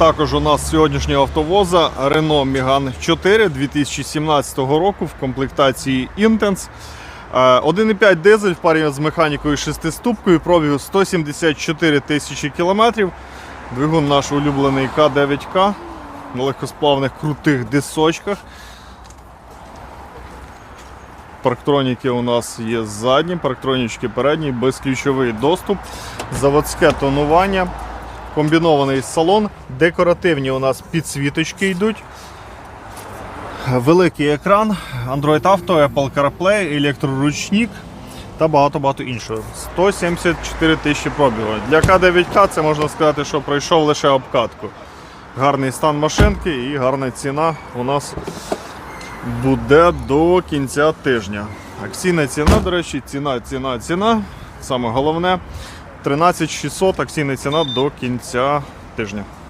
також у нас сьогоднішнього автовоза Renault Megane 4 2017 року в комплектації Intense. Е, 1,5 дизель в парі з механікою шестиступкою, пробігу 174 тисячі кілометрів. Двигун наш улюблений К9К на легкосплавних крутих дисочках. Парктроніки у нас є задні, парктронічки передні, безключовий доступ, заводське тонування, комбінований салон, декоративні у нас підсвіточки йдуть. Великий екран, Android Auto, Apple CarPlay, електроручник та багато-багато іншого. 174 тисячі пробігу. Для К9К це можна сказати, що пройшов лише обкатку. Гарний стан машинки і гарна ціна у нас буде до кінця тижня. Акційна ціна, до речі, ціна, ціна, ціна. Саме головне 13600 акційна ціна до кінця тижня.